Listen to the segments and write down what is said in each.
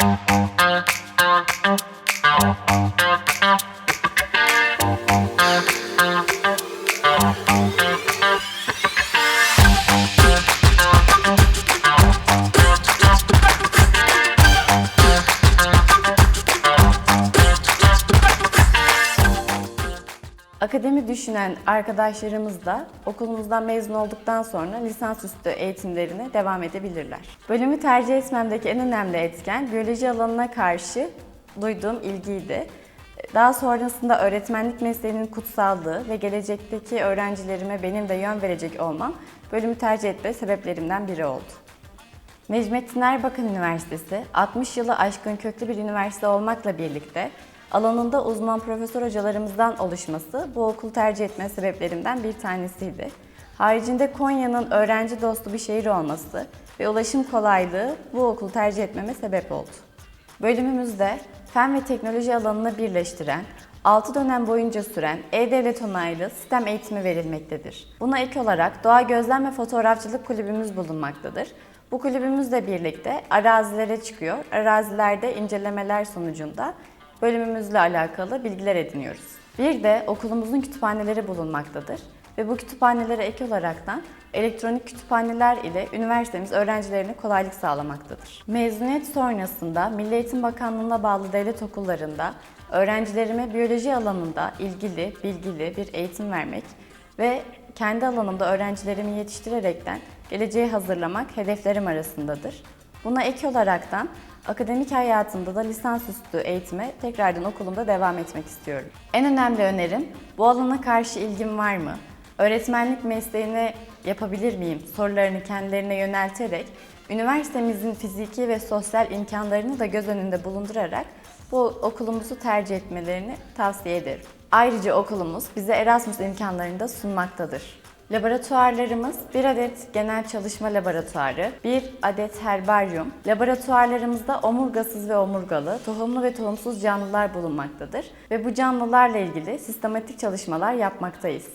Thank you. Akademi düşünen arkadaşlarımız da okulumuzdan mezun olduktan sonra lisansüstü eğitimlerine devam edebilirler. Bölümü tercih etmemdeki en önemli etken biyoloji alanına karşı duyduğum ilgiydi. Daha sonrasında öğretmenlik mesleğinin kutsallığı ve gelecekteki öğrencilerime benim de yön verecek olmam bölümü tercih etme sebeplerimden biri oldu. Necmettin Erbakan Üniversitesi 60 yılı aşkın köklü bir üniversite olmakla birlikte alanında uzman profesör hocalarımızdan oluşması bu okul tercih etme sebeplerimden bir tanesiydi. Haricinde Konya'nın öğrenci dostu bir şehir olması ve ulaşım kolaylığı bu okulu tercih etmeme sebep oldu. Bölümümüzde fen ve teknoloji alanını birleştiren, 6 dönem boyunca süren E-Devlet onaylı sistem eğitimi verilmektedir. Buna ek olarak Doğa Gözlem ve Fotoğrafçılık Kulübümüz bulunmaktadır. Bu kulübümüzle birlikte arazilere çıkıyor. Arazilerde incelemeler sonucunda bölümümüzle alakalı bilgiler ediniyoruz. Bir de okulumuzun kütüphaneleri bulunmaktadır ve bu kütüphanelere ek olaraktan elektronik kütüphaneler ile üniversitemiz öğrencilerine kolaylık sağlamaktadır. Mezuniyet sonrasında Milli Eğitim Bakanlığı'na bağlı devlet okullarında öğrencilerime biyoloji alanında ilgili, bilgili bir eğitim vermek ve kendi alanımda öğrencilerimi yetiştirerekten geleceği hazırlamak hedeflerim arasındadır. Buna ek olaraktan akademik hayatımda da lisansüstü eğitime tekrardan okulumda devam etmek istiyorum. En önemli önerim bu alana karşı ilgim var mı? Öğretmenlik mesleğini yapabilir miyim? Sorularını kendilerine yönelterek üniversitemizin fiziki ve sosyal imkanlarını da göz önünde bulundurarak bu okulumuzu tercih etmelerini tavsiye ederim. Ayrıca okulumuz bize Erasmus imkanlarını da sunmaktadır. Laboratuvarlarımız bir adet genel çalışma laboratuvarı, bir adet herbaryum. Laboratuvarlarımızda omurgasız ve omurgalı, tohumlu ve tohumsuz canlılar bulunmaktadır ve bu canlılarla ilgili sistematik çalışmalar yapmaktayız.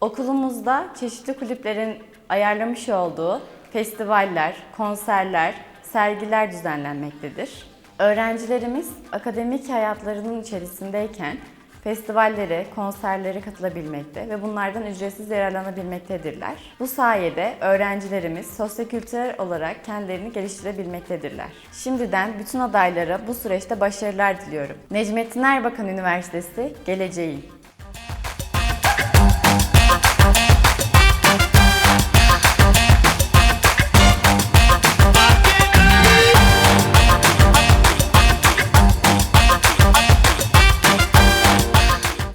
Okulumuzda çeşitli kulüplerin ayarlamış olduğu festivaller, konserler, sergiler düzenlenmektedir. Öğrencilerimiz akademik hayatlarının içerisindeyken festivallere, konserlere katılabilmekte ve bunlardan ücretsiz yararlanabilmektedirler. Bu sayede öğrencilerimiz sosyokültürel olarak kendilerini geliştirebilmektedirler. Şimdiden bütün adaylara bu süreçte başarılar diliyorum. Necmettin Erbakan Üniversitesi geleceğin.